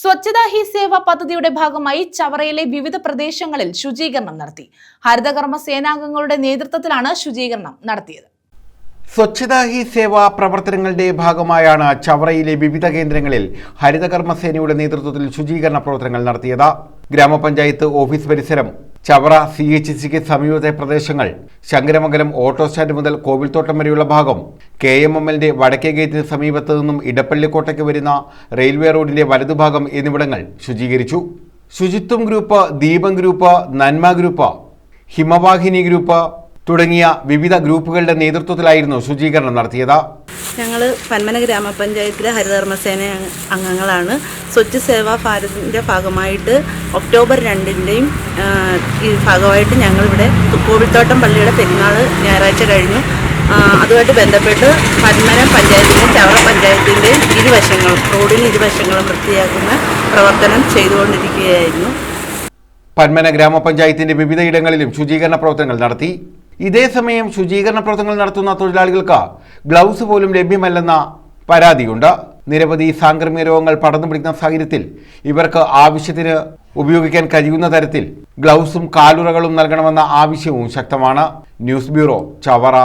സ്വച്ഛതാ ഹി സേവ പദ്ധതിയുടെ ഭാഗമായി ചവറയിലെ വിവിധ പ്രദേശങ്ങളിൽ ശുചീകരണം നടത്തി. ഹരിതകർമ്മ സേനാംഗങ്ങളുടെ നേതൃത്വത്തിലാണ് ശുചീകരണം നടത്തിയത്. സ്വച്ഛതാ ഹി സേവാ പ്രവർത്തനങ്ങളുടെ ഭാഗമായാണ് ചവറയിലെ വിവിധ കേന്ദ്രങ്ങളിൽ ഹരിതകർമ്മ സേനയുടെ നേതൃത്വത്തിൽ ശുചീകരണ പ്രവർത്തനങ്ങൾ നടത്തിയത്. ഗ്രാമപഞ്ചായത്ത് ഓഫീസ് പരിസരം ചവറ സി എച്ച് സിക്ക് സമീപത്തെ പ്രദേശങ്ങൾ ശങ്കരമംഗലം ഓട്ടോ സ്റ്റാൻഡ് മുതൽ കോവിൽത്തോട്ടം വരെയുള്ള ഭാഗം കെ എം എം എല്ലിന്റെ വടക്കേ ഗേറ്റിന് സമീപത്ത് നിന്നും ഇടപ്പള്ളിക്കോട്ടയ്ക്ക് വരുന്ന റെയിൽവേ റോഡിന്റെ വലതുഭാഗം എന്നിവിടങ്ങൾ ശുചീകരിച്ചു. ശുചിത്വം ഗ്രൂപ്പ് ദീപം ഗ്രൂപ്പ് നന്മ ഗ്രൂപ്പ് ഹിമവാഹിനി ഗ്രൂപ്പ് തുടങ്ങിയ വിവിധ ഗ്രൂപ്പുകളുടെ നേതൃത്വത്തിലായിരുന്നു ശുചീകരണം നടത്തിയത്. ഞങ്ങൾ പന്മന ഗ്രാമപഞ്ചായത്തിലെ ഹരിതകർമ്മസേന അംഗങ്ങളാണ്. സ്വച്ഛ് സേവാ ഭാരതിന്റെ ഭാഗമായിട്ട് ഒക്ടോബർ രണ്ടിന്റെയും ഭാഗമായിട്ട് ഞങ്ങളിവിടെ കോവിൽത്തോട്ടം പള്ളിയുടെ പെരുന്നാൾ ഞായറാഴ്ച കഴിഞ്ഞു. അതുമായിട്ട് ബന്ധപ്പെട്ട് പന്മന പഞ്ചായത്തിന്റെയും ചവറ പഞ്ചായത്തിന്റെയും ഇരുവശങ്ങളും റോഡിന് ഇരുവശങ്ങളും വൃത്തിയാക്കുന്ന പ്രവർത്തനം ചെയ്തുകൊണ്ടിരിക്കുകയായിരുന്നു. പന്മന ഗ്രാമപഞ്ചായത്തിന്റെ വിവിധയിടങ്ങളിലും ശുചീകരണ പ്രവർത്തനങ്ങൾ നടത്തി. ഇതേസമയം ശുചീകരണ പ്രവർത്തനങ്ങൾ നടത്തുന്ന തൊഴിലാളികൾക്ക് ഗ്ലൗസ് പോലും ലഭ്യമല്ലെന്ന പരാതിയുണ്ട്. നിരവധി സാംക്രമിക രോഗങ്ങൾ പടർന്നു പിടിക്കുന്ന സാഹചര്യത്തിൽ ഇവർക്ക് ആവശ്യത്തിന് ഉപയോഗിക്കാൻ കഴിയുന്ന തരത്തിൽ ഗ്ലൗസും കാലുറകളും നൽകണമെന്ന ആവശ്യവും ശക്തമാണ്. News bureau Chavara.